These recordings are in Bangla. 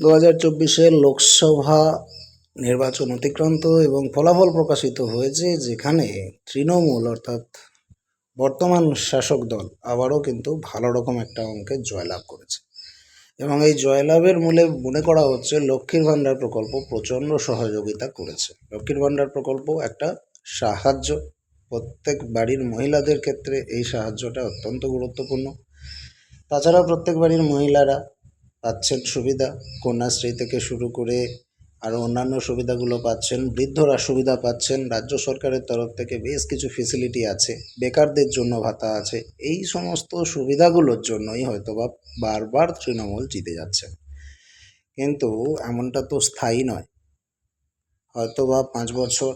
দু হাজার লোকসভা নির্বাচন অতিক্রান্ত এবং ফলাফল প্রকাশিত হয়েছে, যেখানে তৃণমূল অর্থাৎ বর্তমান শাসক দল আবারও কিন্তু ভালো রকম একটা অঙ্কে জয়লাভ করেছে। এবং এই জয়লাভের মূলে মনে করা হচ্ছে, লক্ষ্মীর ভাণ্ডার প্রকল্প প্রচণ্ড সহযোগিতা করেছে। লক্ষ্মীর ভাণ্ডার প্রকল্প একটা সাহায্য। প্রত্যেক বাড়ির মহিলাদের ক্ষেত্রে এই সাহায্যটা অত্যন্ত গুরুত্বপূর্ণ। তাছাড়া প্রত্যেক বাড়ির মহিলারা পাচ্ছেন সুবিধা, কন্যাশ্রী থেকে শুরু করে আরও অন্যান্য সুবিধাগুলো পাচ্ছেন, বৃদ্ধরা সুবিধা পাচ্ছেন, রাজ্য সরকারের তরফ থেকে বেশ কিছু ফেসিলিটি আছে, বেকারদের জন্য ভাতা আছে, এই সমস্ত সুবিধাগুলোর জন্যই হয়তোবা বারবার তৃণমূল জিতে যাচ্ছে। কিন্তু এমনটা তো স্থায়ী নয়। হয়তোবা পাঁচ বছর,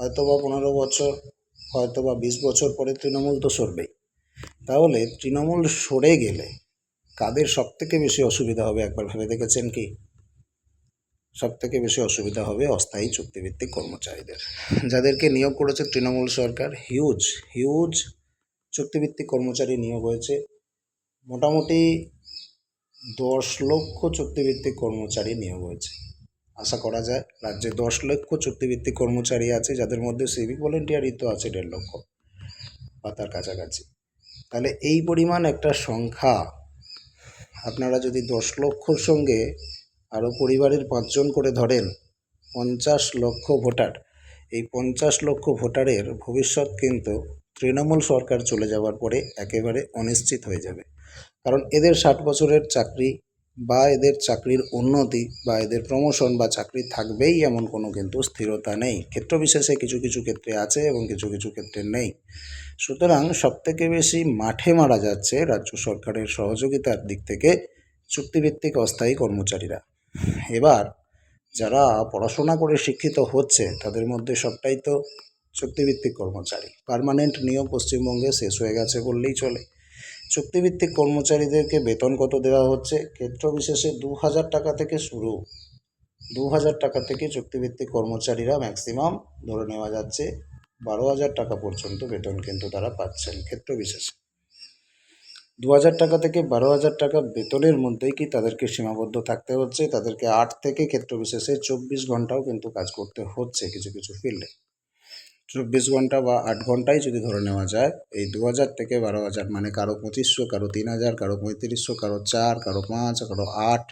হয়তোবা পনেরো বছর, হয়তোবা বিশ বছর পরে তৃণমূল তো সরবেই। তাহলে তৃণমূল সরে গেলে কাদের সব থেকে বেশি অসুবিধা হবে একবার ভেবে দেখেছেন কি? সব থেকে বেশি অসুবিধা হবে অস্থায়ী চুক্তিভিত্তিক কর্মচারীদের। যাদেরকে নিয়োগ করেছে তৃণমূল সরকার হিউজ হিউজ চুক্তিভিত্তিক কর্মচারী নিয়োগ হয়েছে। মোটামুটি দশ লক্ষ চুক্তিভিত্তিক কর্মচারী নিয়োগ হয়েছে। আশা করা যায় রাজ্যে দশ লক্ষ চুক্তিভিত্তিক কর্মচারী আছে, যাদের মধ্যে সিভিক ভলেন্টিয়ারই তো আছে দেড় লক্ষ বা তার কাছাকাছি। তাহলে এই পরিমাণ একটা সংখ্যা আপনারা যদি দশ লক্ষর সঙ্গে আরও পরিবারের পাঁচজন করে ধরেন, পঞ্চাশ লক্ষ ভোটার, এই পঞ্চাশ লক্ষ ভোটারের ভবিষ্যৎ কিন্তু তৃণমূল সরকার চলে যাওয়ার পরে একেবারে অনিশ্চিত হয়ে যাবে। কারণ এদের ষাট বছরের চাকরি বা এদের চাকরির উন্নতি বা এদের প্রমোশন বা চাকরি থাকবেই এমন কোনো কিন্তু স্থিরতা নেই। ক্ষেত্রবিশেষে কিছু কিছু ক্ষেত্রে আছে এবং কিছু কিছু ক্ষেত্রে নেই। সুতরাং সবথেকে বেশি মাঠে মারা যাচ্ছে রাজ্য সরকারের সহযোগিতার দিক থেকে চুক্তিভিত্তিক অস্থায়ী কর্মচারীরা। এবার যারা পড়াশোনা করে শিক্ষিত হচ্ছে, তাদের মধ্যে সবটাই তো চুক্তিভিত্তিক কর্মচারী। পার্মানেন্ট নিয়োগ পশ্চিমবঙ্গে শেষ হয়ে গেছে বললেই চলে। চুক্তিভিত্তিক কর্মচারীদেরকে বেতন কত দেওয়া হচ্ছে? ক্ষেত্র বিশেষে দু হাজার টাকা থেকে শুরু। দু হাজার টাকা থেকে চুক্তিভিত্তিক কর্মচারীরা ম্যাক্সিমাম ধরে নেওয়া যাচ্ছে বারো হাজার টাকা পর্যন্ত বেতন কিন্তু তারা পাচ্ছেন ক্ষেত্র বিশেষে। দু হাজার টাকা থেকে বারো হাজার টাকা বেতনের মধ্যেই কি তাদেরকে সীমাবদ্ধ থাকতে হচ্ছে? তাদেরকে আট থেকে ক্ষেত্র বিশেষে চব্বিশ ঘন্টাও কিন্তু কাজ করতে হচ্ছে কিছু কিছু ফিল্ডে। চব্বিশ ঘণ্টা বা আট ঘন্টাই যদি ধরে নেওয়া যায়, এই দু হাজার থেকে বারো হাজার মানে কারও পঁচিশশো, কারও তিন হাজার, কারও পঁয়ত্রিশশো, কারও চার, কারও পাঁচ, কারও আট,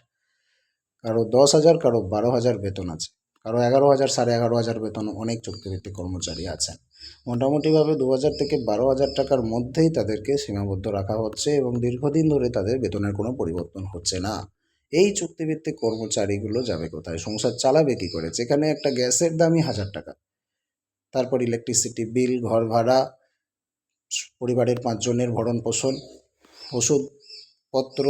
কারও দশ হাজার, কারও বারো হাজার বেতন আছে। কারও এগারো হাজার, সাড়ে এগারো হাজার বেতন অনেক চুক্তিভিত্তিক কর্মচারী আছেন। মোটামুটিভাবে দু হাজার থেকে বারো হাজার টাকার মধ্যেই তাদেরকে সীমাবদ্ধ রাখা হচ্ছে এবং দীর্ঘদিন ধরে তাদের বেতনের কোনো পরিবর্তন হচ্ছে না। এই চুক্তিভিত্তিক কর্মচারীগুলো যাবে কোথায়? সংসার চালাবে কী করে? যেখানে একটা গ্যাসের দামই হাজার টাকা। তারপর ইলেকট্রিসিটি বিল ঘর ভাড়া, পরিবারের পাঁচজনের ভরণ পোষণ, ওষুধপত্র,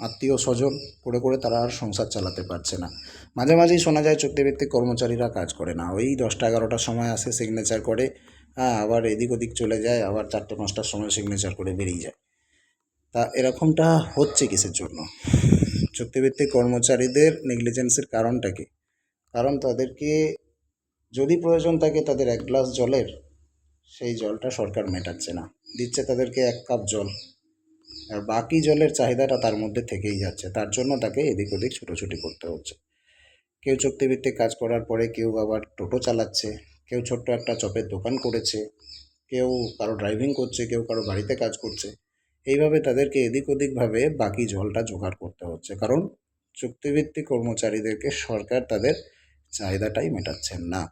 আত্মীয় স্বজন করে করে তারা আর সংসার চালাতে পারছে না। মাঝে মাঝেই শোনা যায় চুক্তিভিত্তিক কর্মচারীরা কাজ করে না। ওই দশটা এগারোটার সময় আসে সিগনেচার করে হ্যাঁ আবার এদিক ওদিক চলে যায়, আবার চারটে পাঁচটার সময় সিগনেচার করে বেরিয়ে যায়। তা এরকমটা হচ্ছে কিসের জন্য? চুক্তিভিত্তিক কর্মচারীদের নেগলিজেন্সের কারণটা কি? কারণ তাদেরকে যদি প্রয়োজন থাকে তাদের এক গ্লাস জলের, সেই জলটা সরকার মেটাচ্ছে না। দিচ্ছে তাদেরকে এক কাপ জল। আর বাকি জলের চাহিদাটা তার মধ্যে থেকেই যাচ্ছে। তার জন্য তাকে এদিক ওদিক ছুটোছুটি করতে হচ্ছে। কেউ চুক্তিভিত্তিক কাজ করার পরে কেউ আবার টোটো চালাচ্ছে, কেউ ছোট্ট একটা চপের দোকান করেছে, কেউ কারও ড্রাইভিং করছে, কেউ কারও বাড়িতে কাজ করছে। এইভাবে তাদেরকে এদিক ওদিকভাবে বাকি জলটা জোগাড় করতে হচ্ছে। কারণ চুক্তিভিত্তিক কর্মচারীদেরকে সরকার তাদের চাহিদাটাই মেটাচ্ছেন না।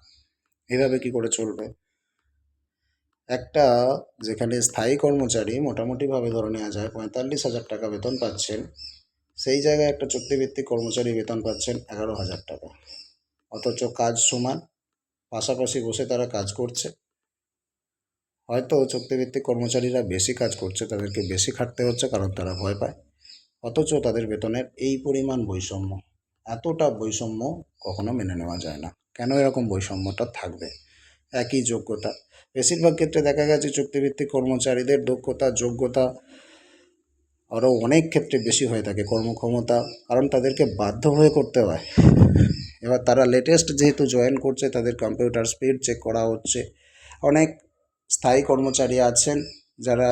এভাবে কি করে চলবে? একটা যেখানে স্থায়ী কর্মচারী মোটামুটিভাবে ধরে নেওয়া যায় পঁয়তাল্লিশ হাজার টাকা বেতন পাচ্ছেন, সেই জায়গায় একটা চুক্তিভিত্তিক কর্মচারী বেতন পাচ্ছেন এগারো হাজার টাকা। অথচ কাজ সমান, পাশাপাশি বসে তারা কাজ করছে। হয়তো চুক্তিভিত্তিক কর্মচারীরা বেশি কাজ করছে, তাদেরকে বেশি খাটতে হচ্ছে কারণ তারা ভয় পায়। অথচ তাদের বেতনের এই পরিমাণ বৈষম্য। এতটা বৈষম্য কখনো মেনে নেওয়া যায় না। কেন এরকম বৈষম্যটা থাকবে? একই যোগ্যতা। বেশিরভাগ ক্ষেত্রে দেখা গেছে চুক্তিভিত্তিক কর্মচারীদের দক্ষতা, যোগ্যতা আরও অনেক ক্ষেত্রে বেশি হয়ে থাকে কর্মক্ষমতা, কারণ তাদেরকে বাধ্য হয়ে করতে হয়। এবার তারা লেটেস্ট যেহেতু জয়েন করছে, তাদের কম্পিউটার স্পিড চেক করা হচ্ছে। অনেক স্থায়ী কর্মচারী আছেন, যারা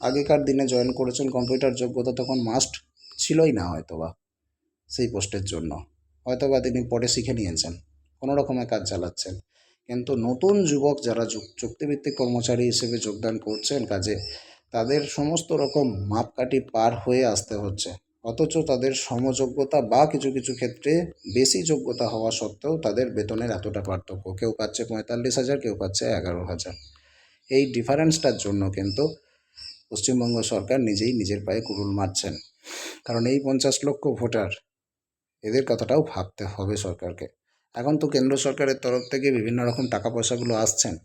আগেকার দিনে জয়েন করেছেন কম্পিউটার যোগ্যতা তখন মাস্ট ছিলই না হয়তো বা সেই পোস্টের জন্য। হয়তোবা তিনি পরে শিখে নিয়েছেন, কোনো রকমে কাজ চালাচ্ছেন। কিন্তু নতুন যুবক যারা চুক্তিভিত্তিক কর্মচারী হিসেবে যোগদান করছেন কাজে, তাদের সমস্ত রকম মাপকাঠি পার হয়ে আসতে হচ্ছে। অথচ তাদের সমযোগ্যতা বা কিছু কিছু ক্ষেত্রে বেশি যোগ্যতা হওয়া সত্ত্বেও তাদের বেতনের এতটা পার্থক্য। কেউ পাচ্ছে পঁয়তাল্লিশ হাজার, কেউ পাচ্ছে এগারো হাজার। এই ডিফারেন্সটার জন্য কিন্তু পশ্চিমবঙ্গ সরকার নিজেই নিজের পায়ে কুড়ুল মারছেন। কারণ এই পঞ্চাশ লক্ষ ভোটার এদের কথাটাও ভাবতে হবে সরকারকে। এখন তো কেন্দ্র সরকারের তরফ থেকে বিভিন্ন রকম টাকা পয়সাগুলো আসছেন।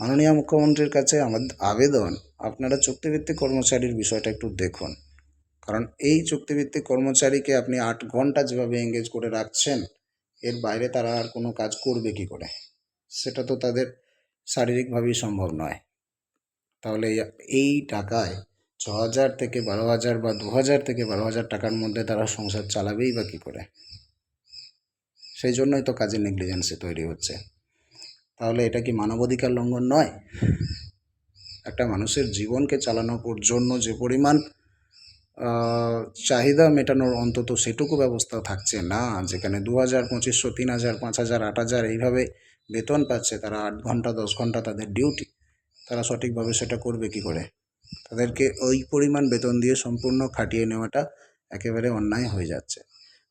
মাননীয় মুখ্যমন্ত্রীর কাছে আমাদের আবেদন, আপনারা চুক্তিভিত্তিক কর্মচারীর বিষয়টা একটু দেখুন। কারণ এই চুক্তিভিত্তিক কর্মচারীকে আপনি আট ঘণ্টা যেভাবে এঙ্গেজ করে রাখছেন, এর বাইরে তারা আর কোনো কাজ করবে কি করে? সেটা তো তাদের শারীরিকভাবেই সম্ভব নয়। তাহলে এই- টাকায় হাজার থেকে বারো হাজার বা দু হাজার থেকে বারো হাজার টাকার মধ্যে তারা সংসার চালাবেই বা কী করে? সেই জন্যই তো কাজের নেগলিজেন্সি তৈরি হচ্ছে। তাহলে এটা কি মানবাধিকার লঙ্ঘন নয়? একটা মানুষের জীবনকে চালানোর জন্য যে পরিমাণ চাহিদা মেটানোর অন্তত সেটুকু ব্যবস্থা থাকছে না, যেখানে দু হাজার, পঁচিশশো, তিন হাজার, পাঁচ হাজার, আট হাজার এইভাবে বেতন পাচ্ছে, তারা আট ঘণ্টা, দশ ঘণ্টা তাদের ডিউটি তারা সঠিকভাবে সেটা করবে কি করে? তাদেরকে ওই পরিমাণ বেতন দিয়ে সম্পূর্ণ খাটিয়ে নেওয়াটা একেবারে অন্যায় হয়ে যাচ্ছে।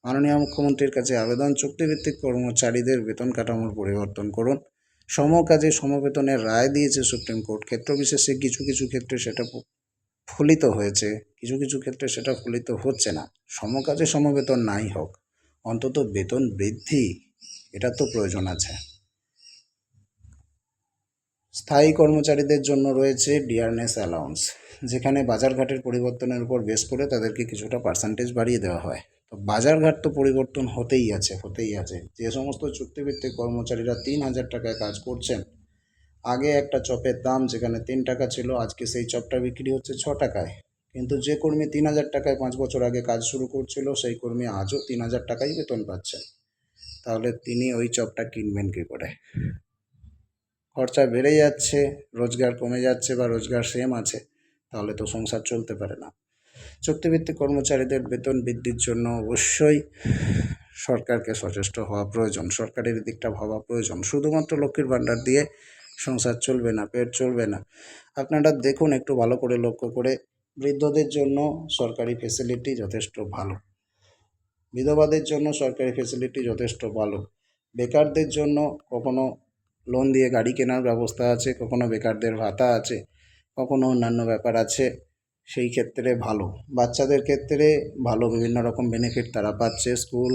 মাননীয় মুখ্যমন্ত্রীর কাছে আবেদন, চুক্তিভিত্তিক কর্মচারীদের বেতন কাঠামোর পরিবর্তন করুন। সম কাজে সমবেতনের রায় দিয়েছে সুপ্রিম কোর্ট। ক্ষেত্র বিশেষে কিছু কিছু ক্ষেত্রে সেটা ফলিত হয়েছে, কিছু কিছু ক্ষেত্রে সেটা ফলিত হচ্ছে না। সমকাজে সমবেতন নাই হোক, অন্তত বেতন বৃদ্ধি, এটা তো প্রয়োজন আছে। স্থায়ী কর্মচারীদের জন্য রয়েছে ডিয়ারনেস অ্যালাউন্স, যেখানে বাজারঘাটের পরিবর্তনের উপর বেস করে তাদেরকে কিছুটা পার্সেন্টেজ বাড়িয়ে দেওয়া হয়। তো বাজারঘাট তো পরিবর্তন হতেই আছে হতেই আছে। যে সমস্ত চুক্তিভিত্তিক কর্মচারীরা তিন হাজার টাকায় কাজ করছেন, আগে একটা চপের দাম যেখানে তিন টাকা ছিল, আজকে সেই চপটা বিক্রি হচ্ছে ছ টাকায়। কিন্তু যে কর্মী তিন হাজার টাকায় পাঁচ বছর আগে কাজ শুরু করছিল, সেই কর্মী আজও তিন হাজার টাকাই বেতন পাচ্ছেন। তাহলে তিনি ওই চপটা কিনবেন কী করে? খরচা বেড়ে যাচ্ছে, রোজগার কমে যাচ্ছে বা রোজগার সেম আছে, তাহলে তো সংসার চলতে পারে না। চুক্তিভিত্তিক কর্মচারীদের বেতন বৃদ্ধির জন্য অবশ্যই সরকারকে সচেষ্ট হওয়া প্রয়োজন, সরকারের দিকটা ভাবা প্রয়োজন। শুধুমাত্র লক্ষ্মীর ভাণ্ডার দিয়ে সংসার চলবে না, পেট চলবে না। আপনারা দেখুন, একটু ভালো করে লক্ষ্য করে বৃদ্ধদের জন্য সরকারি ফেসিলিটি যথেষ্ট ভালো। বিধবাদের জন্য সরকারি ফেসিলিটি যথেষ্ট ভালো। বেকারদের জন্য কখনো লোন দিয়ে গাড়ি কেনার ব্যবস্থা আছে, কখনো বেকারদের ভাতা আছে, কখনো অন্যান্য ব্যাপার আছে, সেই ক্ষেত্রে ভালো। বাচ্চাদের ক্ষেত্রে ভালো, বিভিন্ন রকম বেনিফিট তারা পাচ্ছে স্কুল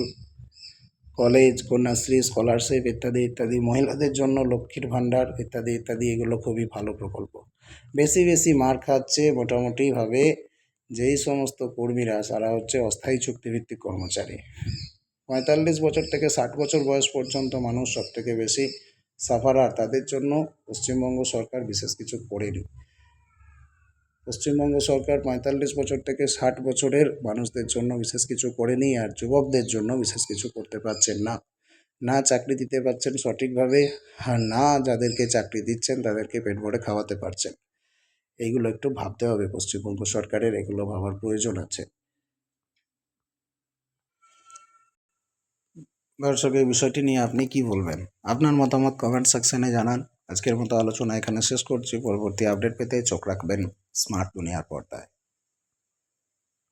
কলেজ কন্যাশ্রী স্কলারশিপ ইত্যাদি ইত্যাদি। মহিলাদের জন্য লক্ষ্মীর ভাণ্ডার ইত্যাদি ইত্যাদি, এগুলো খুবই ভালো প্রকল্প। বেশি বেশি মার খাচ্ছে মোটামুটিভাবে যেই সমস্ত কর্মীরা, তারা হচ্ছে অস্থায়ী চুক্তিভিত্তিক কর্মচারী। পঁয়তাল্লিশ বছর থেকে ষাট বছর বয়স পর্যন্ত মানুষ সব থেকে বেশি সাফারার, তাদের জন্য পশ্চিমবঙ্গ সরকার বিশেষ কিছু করেনি। পশ্চিমবঙ্গ সরকার পঁয়তাল্লিশ বছর থেকে ষাট বছরের মানুষদের জন্য বিশেষ কিছু করেনি আর যুবকদের জন্য বিশেষ কিছু করতে পারছেন না। না চাকরি দিতে পারছেন সঠিকভাবে, আর না যাদেরকে চাকরি দিচ্ছেন তাদেরকে পেট ভরে খাওয়াতে পারছেন। এইগুলো একটু ভাবতে হবে, পশ্চিমবঙ্গ সরকারের এগুলো ভাবার প্রয়োজন আছে। দর্শক, এই বিষয়টি নিয়ে আপনি কি বলবেন? আপনার মতামত কমেন্ট সেকশনে জানান। আজকের মতো আলোচনা এখানে শেষ করছি। পরবর্তী আপডেট পেতে চোখ রাখবেন স্মার্ট দুনিয়ার পর্দায়